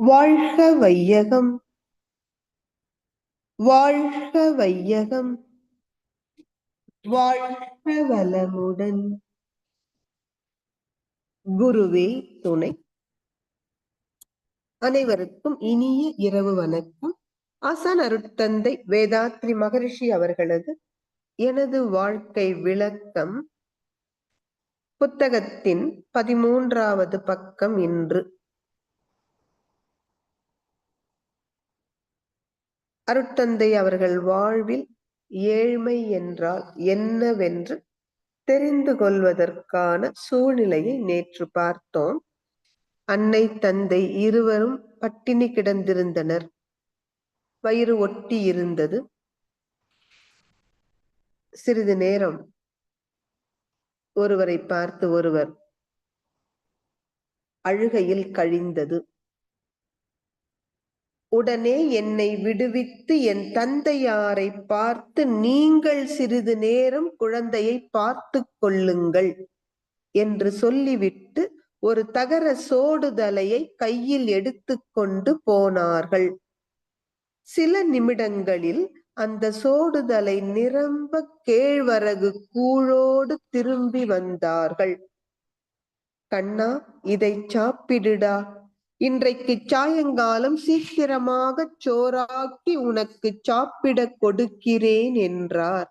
வாழ்க வையகம். வாழ்க வையகம். வாழ்க வளமுடன். குருவே துணை. அனைவருக்கும் இனிய இரவு வணக்கம். ஆசான் அருட்தந்தை வேதாத்ரி மகரிஷி அவர்களது எனது வாழ்க்கை விளக்கம். புத்தகத்தின் பதிமூன்றாவது பக்கம் இன்று. அருட்தந்தை அவர்கள் வாழ்வில் ஏழ்மை என்றால் என்னவென்று தெரிந்து கொள்வதற்கான சூழ்நிலையை நேற்று பார்த்தோம். அன்னை தந்தை இருவரும் பட்டினி கிடந்திருந்தனர். வயிறு ஒட்டி இருந்தது. சிறிது நேரம் ஒருவரை பார்த்து ஒருவர் அழுகையில் கழிந்தது. உடனே என்னை விடுவித்து என் தந்தையாரை பார்த்து நீங்கள் சிறிது நேரம் குழந்தையை பார்த்து கொள்ளுங்கள் என்று சொல்லிவிட்டு ஒரு தகர சோடுதலையை கையில் எடுத்துக்கொண்டு போனார்கள். சில நிமிடங்களில் அந்த சோடுதலை நிரம்ப கேழ்வரகு கூழோடு திரும்பி வந்தார்கள். கண்ணா இதை சாப்பிடுடா இன்றைக்கு சாயங்காலம் சீக்கிரமாக சோறாக்கி உனக்கு சாப்பிட கொடுக்கிறேன் என்றார்.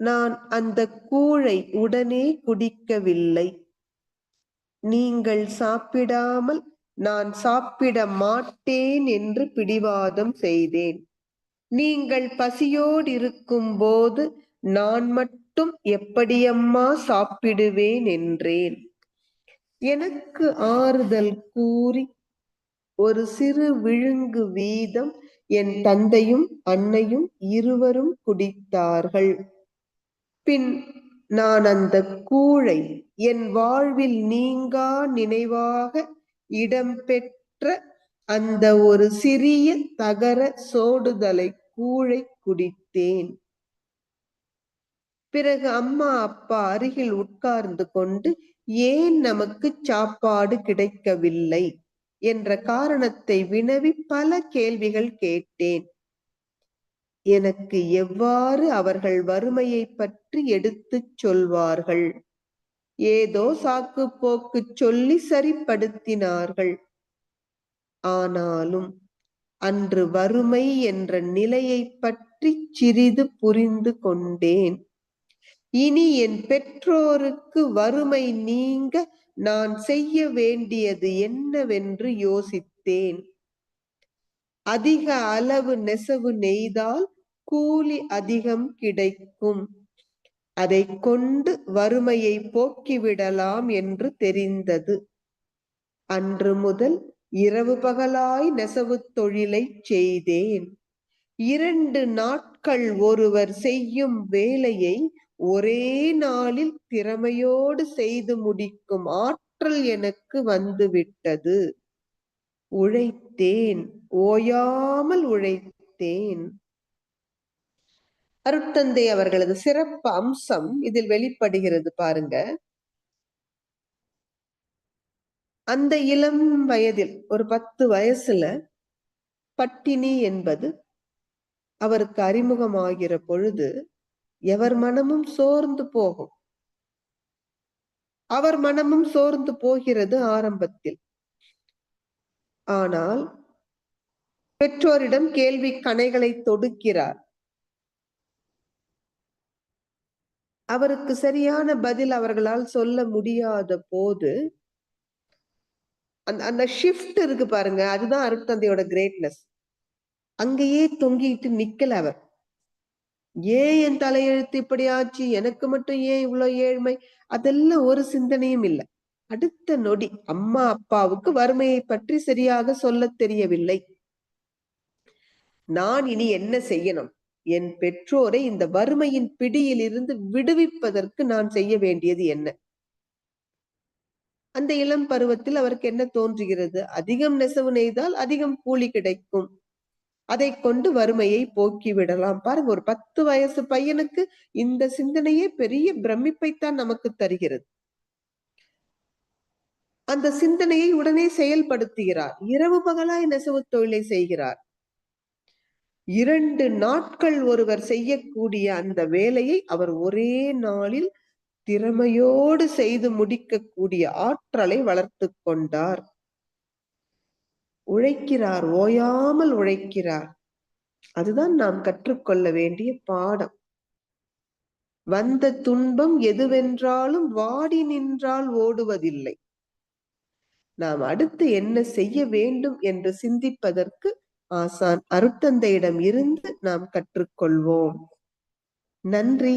நான் அந்த கூழை உடனே குடிக்கவில்லை. நீங்கள் சாப்பிடாமல் நான் சாப்பிட மாட்டேன் என்று பிடிவாதம் செய்தேன். நீங்கள் பசியோடு இருக்கும் போது நான் மட்டும் எப்படியம்மா சாப்பிடுவேன் என்றேன். எனக்கு ஆறுதல் கூறி ஒரு சிறு விழுங்கு வீதம் என் தந்தையும் அன்னையும் இருவரும் குடித்தார்கள். பின் நான் அந்த கூழை என் வாழ்வில் நீங்கா நினைவாக இடம்பெற்ற அந்த ஒரு சிறிய தகர சோடுதலை கூழை குடித்தேன். பிறகு அம்மா அப்பா அருகில் உட்கார்ந்து கொண்டு ஏன் நமக்கு சாப்பாடு கிடைக்கவில்லை? என்ற காரணத்தை வினவி பல கேள்விகள் கேட்டேன். எனக்கு எவ்வாறு அவர்கள் வறுமையை பற்றி எடுத்துச் சொல்வார்கள்? ஏதோ சாக்கு போக்கு சொல்லி சரிப்படுத்தினார்கள். ஆனாலும் அன்று வறுமை என்ற நிலையை பற்றி சிறிது புரிந்து கொண்டேன். இனி என் பெற்றோருக்கு வறுமை நீங்க நான் செய்ய வேண்டியது என்னவென்று யோசித்தேன். அதிக அளவு நெசவு நெய்தால் கூலி அதிகம் கிடைக்கும். அதை கொண்டு வறுமையை போக்கிவிடலாம் என்று தெரிந்தது. அன்று முதல் இரவு பகலாய் நெசவு தொழிலை செய்தேன். இரண்டு நாட்கள் ஒருவர் செய்யும் வேலையை ஒரே நாளில் திறமையோடு செய்து முடிக்கும் ஆற்றல் எனக்கு வந்துவிட்டது. உழைத்தேன் ஓயாமல் உழைத்தேன். அருட்தந்தை அவர்களது சிறப்பு அம்சம் இதில் வெளிப்படுகிறது பாருங்க. அந்த இளம் வயதில் ஒரு பத்து வயசுல பட்டினி என்பது அவருக்கு அறிமுகமாகிற பொழுது எவர் மனமும் சோர்ந்து போகும். அவர் மனமும் சோர்ந்து போகிறது ஆரம்பத்தில். ஆனால் பெற்றோரிடம் கேள்வி கணைகளை தொடுக்கிறார். அவருக்கு சரியான பதில் அவர்களால் சொல்ல முடியாத போது அந்த அந்த ஷிஃப்ட் இருக்கு பாருங்க அதுதான் அருட்தந்தையோட கிரேட்னஸ் அங்கேயே தொங்கிட்டு நிக்கல அவர். ஏன் என் தலையெழுத்து இப்படி ஆச்சு? எனக்கு மட்டும் ஏன் இவ்வளவு ஏழ்மை? அதெல்லாம் ஒரு சிந்தனையும் இல்லை. அடுத்த நொடி அம்மா அப்பாவுக்கு வறுமையை பற்றி சரியாக சொல்ல தெரியவில்லை. நான் இனி என்ன செய்யணும்? என் பெற்றோரை இந்த வறுமையின் பிடியில் இருந்து விடுவிப்பதற்கு நான் செய்ய வேண்டியது என்ன? அந்த இளம் பருவத்தில் அவருக்கு என்ன தோன்றுகிறது? அதிகம் நெசவு நெய்தால் அதிகம் கூலி கிடைக்கும். அதை கொண்டு வறுமையை போக்கி விடலாம். பாருங்க ஒரு பத்து வயசு பையனுக்கு இந்த சிந்தனையே பெரிய பிரமிப்பைத்தான் நமக்கு தருகிறது. அந்த சிந்தனையை உடனே செயல்படுத்துகிறார். இரவு பகலாய் நெசவு தொழிலை செய்கிறார். இரண்டு நாட்கள் ஒருவர் செய்யக்கூடிய அந்த வேலையை அவர் ஒரே நாளில் திறமையோடு செய்து முடிக்கக்கூடிய ஆற்றலை வளர்த்து கொண்டார். உழைக்கிறார் ஓயாமல் உழைக்கிறார். அதுதான் நாம் கற்றுக்கொள்ள வேண்டிய பாடம். வந்த துன்பம் எதுவென்றாலும் வாடி நின்றால் ஓடுவதில்லை. நாம் அடுத்து என்ன செய்ய வேண்டும் என்று சிந்திப்பதற்கு ஆசான் அருத்தந்தையிடம் இருந்து நாம் கற்றுக்கொள்வோம். நன்றி.